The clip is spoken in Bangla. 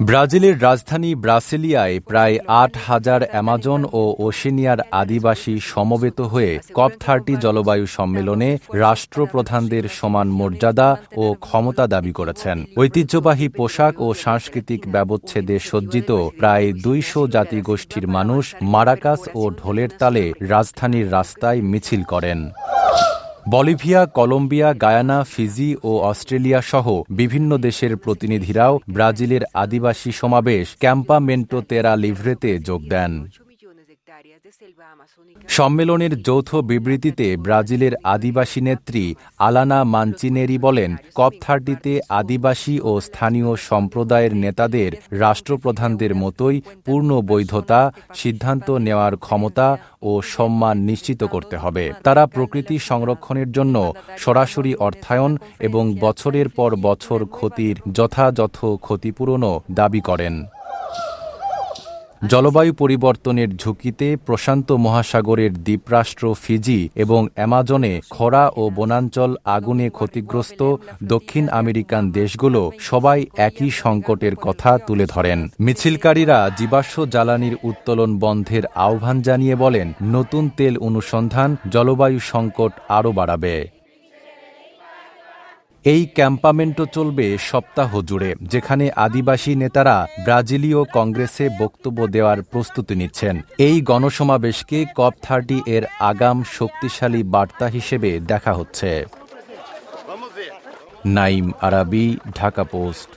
ব্রাজিলের রাজধানী ব্রাসিলিয়ায় প্রায় আট হাজার অ্যামাজন ও ওশেনিয়ার আদিবাসী সমবেত হয়ে কপ থার্টি জলবায়ু সম্মেলনে রাষ্ট্রপ্রধানদের সমান মর্যাদা ও ক্ষমতা দাবি করেছেন। ঐতিহ্যবাহী পোশাক ও সাংস্কৃতিক ব্যবচ্ছেদে সজ্জিত প্রায় দুইশো জাতিগোষ্ঠীর মানুষ মারাকাস ও ঢোলের তালে রাজধানীর রাস্তায় মিছিল করেন। বলিভিয়া, কলম্বিয়া, গায়ানা, ফিজি ও অস্ট্রেলিয়া সহ বিভিন্ন দেশের প্রতিনিধিরাও ব্রাজিলের আদিবাসী সমাবেশ ক্যাম্পামেন্টো তেরা লিভ্রেতে যোগ দেন। সম্মেলনের যৌথ বিবৃতিতে ব্রাজিলের আদিবাসী নেত্রী আলানা মানচিনেরি বলেন, কপ থার্টিতে আদিবাসী ও স্থানীয় সম্প্রদায়ের নেতাদের, রাষ্ট্রপ্রধানদের মতোই পূর্ণ বৈধতা, সিদ্ধান্ত নেওয়ার ক্ষমতা ও সম্মান নিশ্চিত করতে হবে। তারা প্রকৃতি সংরক্ষণের জন্য সরাসরি অর্থায়ন এবং বছরের পর বছর ক্ষতির যথাযথ ক্ষতিপূরণও দাবি করেন। জলবায়ু পরিবর্তনের ঝুঁকিতে প্রশান্ত মহাসাগরের দ্বীপরাষ্ট্র ফিজি এবং অ্যামাজনে খরা ও বনাঞ্চল আগুনে ক্ষতিগ্রস্ত দক্ষিণ আমেরিকান দেশগুলো সবাই একই সংকটের কথা তুলে ধরেন। মিছিলকারীরা জীবাশ্ম জ্বালানির উত্তোলন বন্ধের আহ্বান জানিয়ে বলেন, নতুন তেল অনুসন্ধান জলবায়ু সংকট আরও বাড়াবে। এই ক্যাম্পামেন্টও চলবে সপ্তাহ জুড়ে, যেখানে আদিবাসী নেতারা ব্রাজিলীয় কংগ্রেসে বক্তব্য দেওয়ার প্রস্তুতি নিচ্ছেন। এই গণসমাবেশকে কপ থার্টি এর আগাম শক্তিশালী বার্তা হিসেবে দেখা হচ্ছে। নাইম আরাবি, ঢাকা পোস্ট।